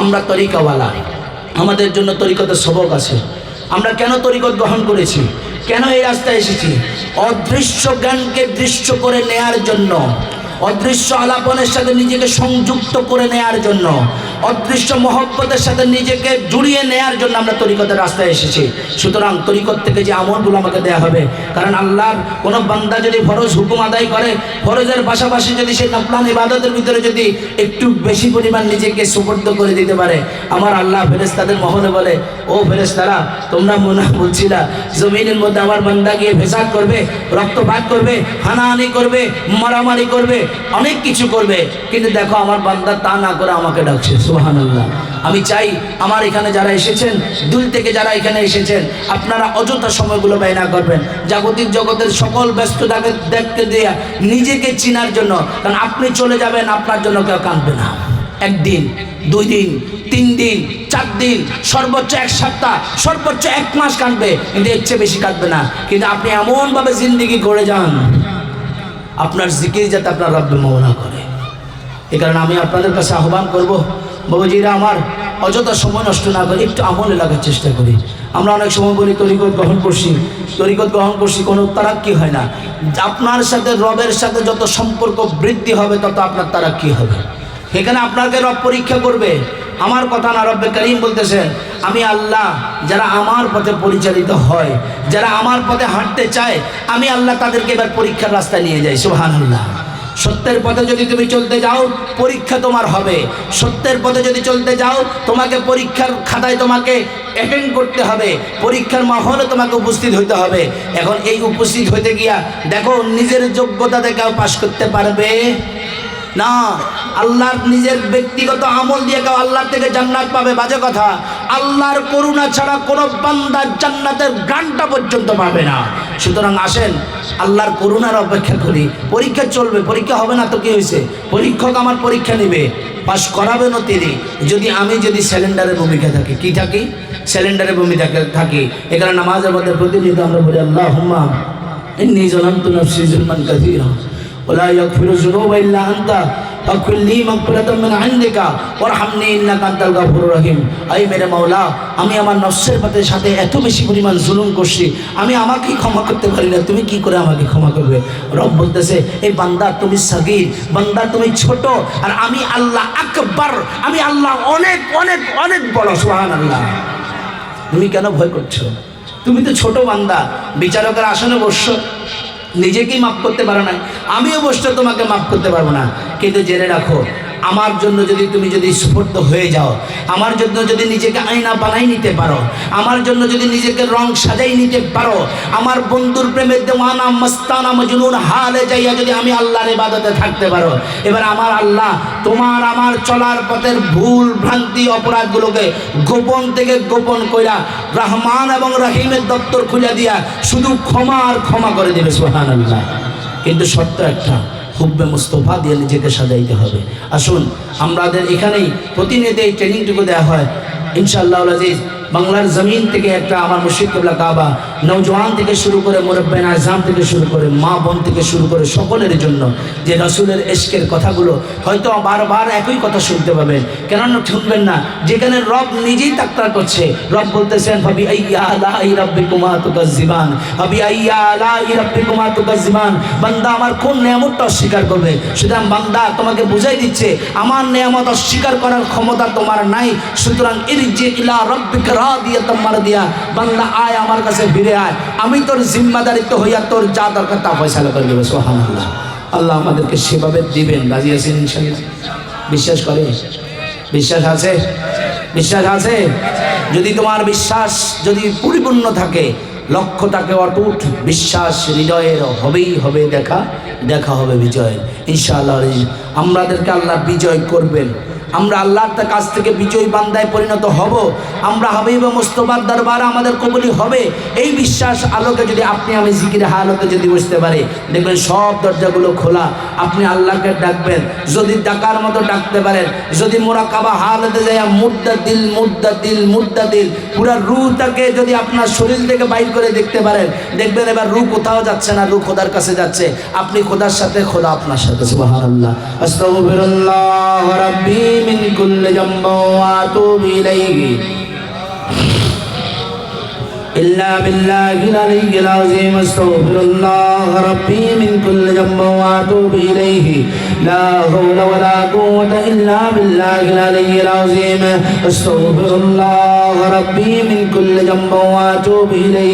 আমরা তরিকাওয়ালা। আমাদের জন্য তরিকতের সবক আছে। আমরা কেন তরিকত গ্রহণ করেছি? কেন এই রাস্তায় এসেছি? অদৃশ্য জ্ঞানকে দৃশ্য করে নেয়ার জন্য, অদৃশ্য আলাপনের সাথে নিজেকে সংযুক্ত করে নেয়ার জন্য অদৃশ্য মহব্বতের সাথে নিজেকে জুড়িয়ে নেয়ার জন্য আমরা তরিকতের রাস্তায় এসেছি। সুতরাং তরিকত থেকে যে আমলগুলো আমাকে দেয়া হবে, কারণ আল্লাহর কোনো বান্দা যদি ফরজ হুকুম আদায় করে, ফরজের পাশাপাশি যদি সে নাফলান ইবাদতের ভিতরে যদি একটু বেশি পরিমাণ নিজেকে সুপর্দ করে দিতে পারে, আমার আল্লাহ ফেরেস্তাদের মহলে বলে, ও ফেরেস্তারা তোমরা মনে বলছিলা, জমিনের মধ্যে আমার বান্দা গিয়ে ভেসাদ করবে, রক্তপাত করবে, হানাহানি করবে, মারামারি করবে, অনেক কিছু করবে, কিন্তু দেখো আমার বান্দা তা না করে আমাকে ডাকছে। সুবহানাল্লাহ। আমি চাই আমার এখানে যারা এসেছেন দূর থেকে যারা এখানে এসেছেন, আপনারা অযথা সময়গুলো ব্যয় না করবেন। জাগতিক জগতের সকল ব্যস্ততাকে দেখতে দিয়ে নিজেকে চিনার জন্য, কারণ আপনি চলে যাবেন, আপনার জন্য কেউ কাঁদবে না। একদিন, দুই দিন, তিন দিন, চার দিন, সর্বোচ্চ এক সপ্তাহ, সর্বোচ্চ এক মাস কাঁদবে, কিন্তু এর চেয়ে বেশি কাঁদবে না। কিন্তু আপনি এমনভাবে জিন্দিগি করে যান, আপনার জিকির যাতে আপনার রব্বে মৌনা করে। এ কারণে আমি আপনাদের কাছে আহ্বান করব বাবুজিরা আমার অযথা সময় নষ্ট না করে একটু আমলে লাগার চেষ্টা করি। আমরা অনেক সময় বলি, তরিকত গ্রহণ করছি। তরিকত গ্রহণ করছি, কোনো তারাক্কি হয় না। আপনার সাথে, রবের সাথে যত সম্পর্ক বৃদ্ধি হবে, তত আপনার তারাক্কি হবে। এখানে আপনাকে রব পরীক্ষা করবে। আমার কথা না, রব্বে করিম বলতেছেন, আমি আল্লাহ, যারা আমার পথে পরিচালিত হয়, যারা আমার পথে হাঁটতে চায়, আমি আল্লাহ তাদেরকে এবার পরীক্ষার রাস্তায় নিয়ে যাই। সুহান আল্লাহ সত্যের পথে যদি তুমি চলতে যাও, পরীক্ষা তোমার হবে। সত্যের পথে যদি চলতে যাও, তোমাকে পরীক্ষার খাতায় তোমাকে অ্যাটেন্ড করতে হবে। পরীক্ষার মাহলে তোমাকে উপস্থিত হইতে হবে। এখন এই উপস্থিত হইতে গিয়া দেখো, নিজের যোগ্যতা কেউ পাশ করতে পারবে? না, আল্লাহর নিজের ব্যক্তিগত আমল দিয়ে কেউ আল্লাহ থেকে জান্নাত পাবে, বাজে কথা। আল্লাহর করুণা ছাড়া কোনো বান্দা জান্নাতের গানটা পর্যন্ত পাবে না। সুতরাং আসেন, আল্লাহর করুণার অপেক্ষা করি। পরীক্ষা চলবে, পরীক্ষা হবে না তো কি হয়েছে? পরীক্ষক আমার পরীক্ষা নেবে, পাশ করাবেনও তিনি। যদি আমি যদি সিলিন্ডারের ভূমিকা থাকি, কি থাকি? সিলিন্ডারের ভূমিকা থাকি। এখানে নামাজের মধ্যে প্রতিনিয়ত আমরা বলি আল্লাহ হুম্মা ইন্নি জনান্তু নফসি জুলমান কাসীরা। ولا يغفر الذنوب الا انت فاغفر لي مغفرة من عندك وارحمني انك انت الغفور الرحيم আই মেরে মাওলা আমি আমার নফসের পাতে সাথে এত বেশি পরিমাণ জুলুম করছি আমি আমাকেই ক্ষমা করতে পারি না তুমি কি করে আমাকে ক্ষমা করবে রব বলতেছে এই বান্দা তুমি সাগীর বান্দা তুমি ছোট আর আমি আল্লাহ আকবার আমি আল্লাহ অনেক অনেক অনেক বড় সুবহানাল্লাহ তুমি কেন ভয় করছো তুমি তো ছোট বান্দা বিচারকের আসনে বসছো নিজেকেই মাফ করতে পারো না আমি অবশ্য তোমাকে মাফ করতে পারব না। কিন্তু জেনে রাখো আমার জন্য যদি তুমি যদি সুপর্দ হয়ে যাও, আমার জন্য যদি নিজেকে আয়না বানাই নিতে পারো, আমার জন্য যদি নিজেকে রং সাজাই নিতে পারো, আমার বন্ধুর প্রেমের দেওয়ানা মস্তানা মজনুন হালে যাইয়া যদি আমি আল্লাহর ইবাদতে থাকতে পারো, এবার আমার আল্লাহ তোমার আমার চলার পথের ভুল, ভ্রান্তি, অপরাধগুলোকে গোপন থেকে গোপন কইরা রহমান এবং রহিমের দপ্তর খুলে দিয়া শুধু ক্ষমা আর ক্ষমা করে দেবে সোহান আল্লাহ কিন্তু সত্য একটা হুব্বে মুস্তফা দিয়ে নিজেকে সাজাইতে হবে। আসুন আমাদের এখানেই প্রতিনিধি এই ট্রেনিংটুকু দেওয়া হয়। ইনশাআল্লাহ আজিজ বাংলার জমিন থেকে একটা আমার মুর্শিদ কেবলা কাবা নৌজওয়ান থেকে শুরু করে মোরব্বেন আজম থেকে শুরু করে মা বোন থেকে শুরু করে সকলের জন্য যে রসুলের এশকের কথাগুলো হয়তো বারবার একই কথা শুনতে পাবেন। কেননা শুনবেন না, যেখানে রব নিজেই তাক্তার করছে, রব বলতেছেন ভাবি আইয়া আলা ই রব্বি কুমা তুকাজ্জিবান ভাবি আইয়া আলা ই রব্বি কুমা তুকাজ্জিবান, বান্দা আমার কোন নিয়ামতটা অস্বীকার করবে? সুতরাং বান্দা তোমাকে বুঝাই দিচ্ছে, আমার নিয়ামত অস্বীকার করার ক্ষমতা তোমার নাই, সুতরাং ইরজি ইলা রব্বিকা রাদিয়াতাম মারদিয়া বান্দা আয় আমার কাছে ফিরে আয়। আমি তোর জিম্মাদারিত্ব হইয়া তোর যা দরকার তা ফয়সালা করে দেবে, সুবহানাল্লাহ। আল্লাহ আমাদেরকে সেভাবে দিবেন, রাজি আছেন বিশ্বাস করে? বিশ্বাস আছে? বিশ্বাস আছে? যদি তোমার বিশ্বাস যদি পরিপূর্ণ থাকে, লক্ষ্য থাকে অটুট, বিশ্বাস হৃদয়ের হবেই হবে, দেখা দেখা হবে বিজয়ের। ইনশাআল্লাহ আমাদেরকে আল্লাহ বিজয় করবেন। আমরা আল্লাহর কাছ থেকে বিজয়ী বান্দায় পরিণত হব। আমরা হাবিব মোস্তফার দরবারে আমাদের কবুলি হবে। এই বিশ্বাস আলোকে যদি আপনি আমি জিকির হালতে যদি বুঝতে পারি, দেখবেন সব দরজাগুলো খোলা। আপনি আল্লাহকে ডাকবেন। যদি ডাকার মতো ডাকতে পারেন, যদি মোরা কাবা হালতে যায় মুদ্দা দিল মুদ্দা দিল মুদ্দা দিল পুরা রুটাকে যদি আপনার শরীর থেকে বাইর করে দেখতে পারেন, দেখবেন এবার রু কোথাও যাচ্ছে না রু খোদার কাছে যাচ্ছে। আপনি খোদার সাথে, খোদা আপনার সাথে, সুবহানাল্লাহ। আস্তাগফিরুল্লাহ রাব্বি। من كل ذنب وأتوب إليه. إلا بالله العلي العظيم استغفر الله ربي من كل ذنب وأتوب إليه. لا حول ولا قوة إلا بالله العلي العظيم استغفر الله ربي من كل ذنب وأتوب إليه.